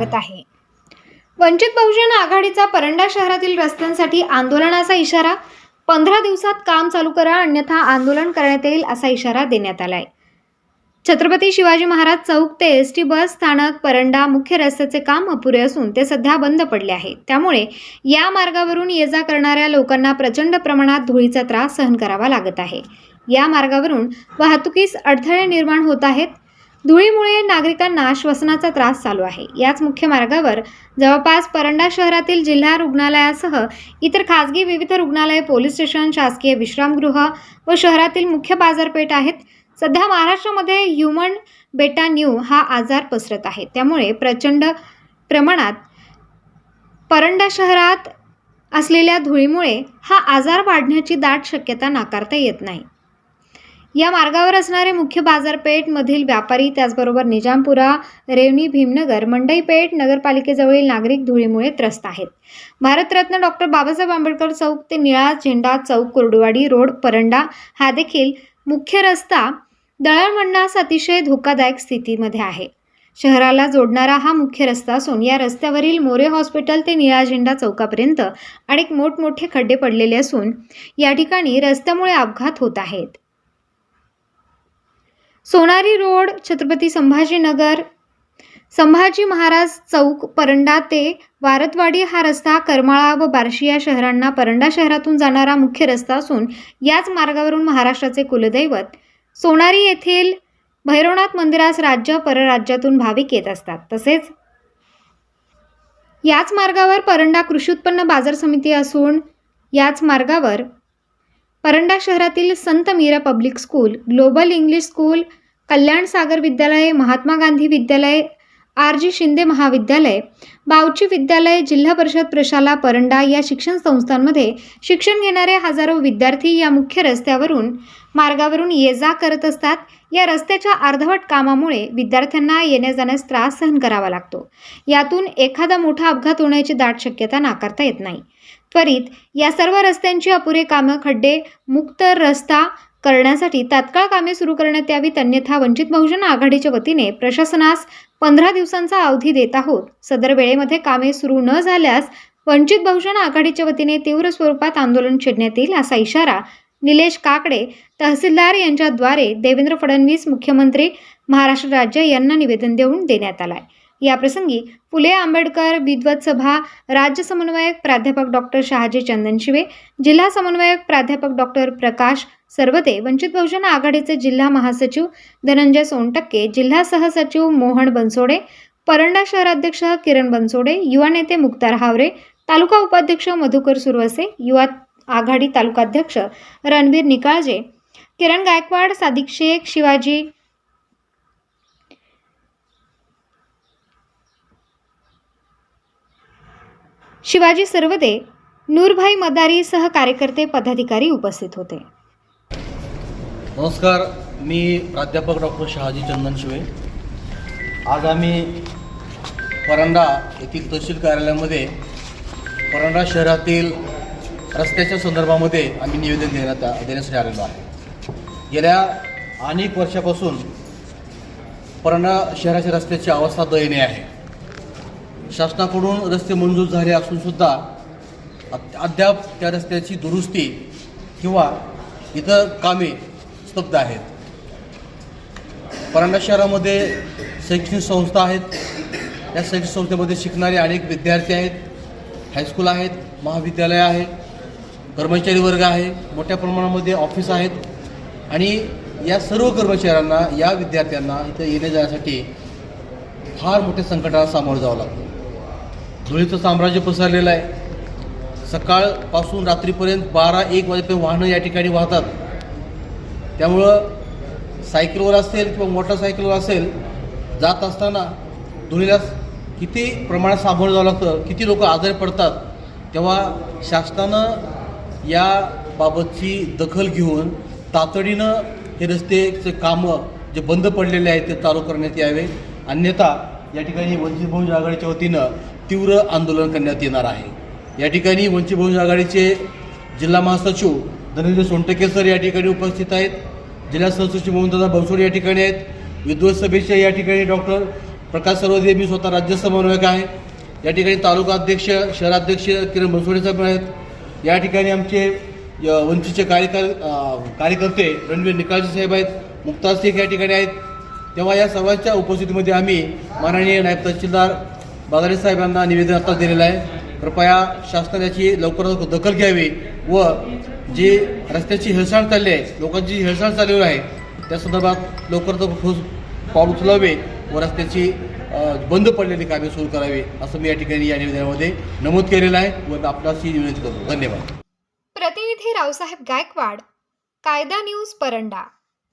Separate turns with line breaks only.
लागत आहे. वंचित बहुजन आघाडीचा परंडा शहरातील रस्त्यांसाठी आंदोलनाचा इशारा पंधरा दिवसात काम चालू करा अन्यथा आंदोलन करण्यात येईल असा इशारा देण्यात आलाय. छत्रपती शिवाजी महाराज चौक ते एस टी बस स्थानक परंडा मुख्य रस्त्याचे काम अपुरे असून ते सध्या बंद पडले आहे. त्यामुळे या मार्गावरून ये जा करणाऱ्या लोकांना प्रचंड प्रमाणात धुळीचा त्रास सहन करावा लागत आहे. या मार्गावरून वाहतुकीस अडथळे निर्माण होत आहेत. धुळीमुळे नागरिकांना श्वसनाचा त्रास चालू आहे. याच मुख्य मार्गावर जवळपास परंडा शहरातील जिल्हा रुग्णालयासह इतर खासगी विविध रुग्णालय पोलीस स्टेशन शासकीय विश्रामगृह व शहरातील मुख्य बाजारपेठ आहेत. सध्या महाराष्ट्रामध्ये ह्युमन बेटा न्यू हा आजार पसरत आहे. त्यामुळे प्रचंड प्रमाणात परंडा शहरात असलेल्या धुळीमुळे हा आजार वाढण्याची दाट शक्यता नाकारता येत नाही. या मार्गावर असणारे मुख्य बाजारपेठमधील व्यापारी त्याचबरोबर निजामपुरा रेवणी भीमनगर मंडईपेठ नगरपालिकेजवळील नागरिक धुळीमुळे त्रस्त आहेत. भारतरत्न डॉक्टर बाबासाहेब आंबेडकर चौक ते निळा झेंडा चौक कुर्डुवाडी रोड परंडा हा देखील मुख्य रस्ता दळणवळणास अतिशय धोकादायक स्थितीमध्ये आहे. शहराला जोडणारा हा मुख्य रस्ता असून या रस्त्यावरील मोरे हॉस्पिटल ते निळा झेंडा चौकापर्यंत अनेक मोठमोठे खड्डे पडलेले असून या ठिकाणी रस्त्यामुळे अपघात होत आहेत. सोनारी रोड छत्रपती संभाजीनगर. संभाजी महाराज चौक परंडा ते वारतवाडी हा रस्ता करमाळा व बार्शी या शहरांना परंडा शहरातून जाणारा मुख्य रस्ता असून याच मार्गावरून महाराष्ट्राचे कुलदैवत. सोनारी येथील भैरवनाथ मंदिरास राज्य परराज्यातून भाविक येत असतात. तसेच याच मार्गावर परंडा कृषी उत्पन्न बाजार समिती असून याच मार्गावर परंडा शहरातील Sant Meera public school global English school Kalyan Sagar विद्यालय महात्मा गांधी विद्यालय आर जी शिंदे महाविद्यालय बावची विद्यालय जिल्हा परिषद प्रशाला परंडा या शिक्षण संस्थांमध्ये शिक्षण घेणारे हजारो विद्यार्थी या मुख्य रस्त्यावरून मार्गावरून ये जा करत असतात. या रस्त्याच्या अर्धवट कामामुळे विद्यार्थ्यांना येण्या जाण्यास त्रास सहन करावा लागतो. यातून एखादा मोठा अपघात होण्याची दाट शक्यता नाकारता येत नाही. त्वरित या सर्व रस्त्यांची अपुरे कामं खड्डे मुक्त रस्ता करण्यासाठी तात्काळ कामे सुरू करण्यात यावीत अन्यथा वंचित बहुजन आघाडीच्या वतीने प्रशासनास पंधरा दिवसांचा अवधी देत आहोत. सदर वेळेमध्ये कामे सुरू न झाल्यास वंचित बहुजन आघाडीच्या वतीने तीव्र स्वरूपात आंदोलन छेडण्यात येईल असा इशारा निलेश काकडे तहसीलदार यांच्याद्वारे देवेंद्र फडणवीस मुख्यमंत्री महाराष्ट्र राज्य यांना निवेदन देऊन देण्यात आलाय. याप्रसंगी फुले आंबेडकर विद्वत सभा राज्य समन्वयक प्राध्यापक डॉक्टर शहाजी चंदनशिवे जिल्हा समन्वयक प्राध्यापक डॉक्टर प्रकाश सर्वते वंचित बहुजन आघाडीचे जिल्हा महासचिव धनंजय सोनटक्के जिल्हा सहसचिव मोहन बनसोडे परंडा शहराध्यक्ष किरण बनसोडे युवा नेते मुक्तार हावरे तालुका उपाध्यक्ष मधुकर सुरवसे युवा आघाडी तालुकाध्यक्ष रणबीर निकाळजे किरण गायकवाड सादिक शेख शिवाजी शिवाजी सर्वदे नूरभाई मदारी सह कार्यकर्ते पदाधिकारी उपस्थित होते.
नमस्कार मी प्राध्यापक डॉक्टर शहाजी चंदन शिवे. आज आम्ही परंडा येथील तहसील कार्यालयामध्ये परंडा शहरातील रस्त्याच्या संदर्भामध्ये आम्ही निवेदन देण्यात देण्यासाठी आलेलो आहे. गेल्या अनेक वर्षापासून परंडा शहराच्या रस्त्याची अवस्था दयनीय आहे. शासनाकडून रस्ते मंजूर झाले असूनसुद्धा अद्याप त्या रस्त्याची दुरुस्ती किंवा इतर कामे स्तब्ध आहेत. परांडा शहरामध्ये शैक्षणिक संस्था आहेत. या शैक्षणिक संस्थेमध्ये शिकणारे अनेक विद्यार्थी आहेत. हायस्कूल आहेत महाविद्यालय आहे कर्मचारी वर्ग आहे मोठ्या प्रमाणामध्ये ऑफिस आहेत. आणि या सर्व कर्मचाऱ्यांना या विद्यार्थ्यांना इथं येण्या जाण्यासाठी फार मोठ्या संकटाला सामोरं जावं लागतं. धुळीचं साम्राज्य पसरलेलं आहे. सकाळपासून रात्रीपर्यंत बारा एक वाजेपर्यंत वाहनं या ठिकाणी वाहतात. त्यामुळं सायकलवर असेल किंवा मोटरसायकलवर असेल जात असताना धुळीला किती प्रमाणात सामोरं जावं लागतं किती लोक आजारी पडतात तेव्हा शासनानं याबाबतची दखल घेऊन तातडीनं हे रस्तेचे कामं जे बंद पडलेले आहेत ते चालू करण्यात यावे. अन्यथा या ठिकाणी वंचित बहुजन आघाडीच्या वतीनं तीव्र आंदोलन करण्यात येणार आहे. या ठिकाणी वंचित बहुजन आघाडीचे जिल्हा महासचिव धनंजय सोनटके सर या ठिकाणी उपस्थित आहेत. जिल्हा सहसचिव मोहनदादा भनसोड या ठिकाणी आहेत. विद्वत सभेचे या ठिकाणी डॉक्टर प्रकाश सर्वदे मी स्वतः राज्य समन्वयक आहे. या ठिकाणी तालुका अध्यक्ष शहराध्यक्ष किरण बनसोडे साहेब आहेत. या ठिकाणी आमचे य- वंचितचे कार्यकर कार्यकर्ते रणवीर निकाळजे साहेब आहेत. मुक्तार शेख या ठिकाणी आहेत. तेव्हा या सर्वांच्या उपस्थितीमध्ये आम्ही माननीय नायब तहसीलदार बाजारे साहेबांना निवेदन आता दिलेलं आहे. कृपया शासनाची लवकरात दखल घ्यावी व जी रस्त्याची हेळसांड चालली आहे लोकांची जी हेळसांड चाललेली आहे त्या संदर्भात लवकरात ठोस पाऊल उचलावे व रस्त्याची बंद पडलेली कामे सुरू करावी असं मी या ठिकाणी या निवेदनामध्ये नमूद केलेलं आहे व आपल्याशी विनंती करतो. धन्यवाद.
प्रतिनिधी रावसाहेब गायकवाड कायदा न्यूज परंडा.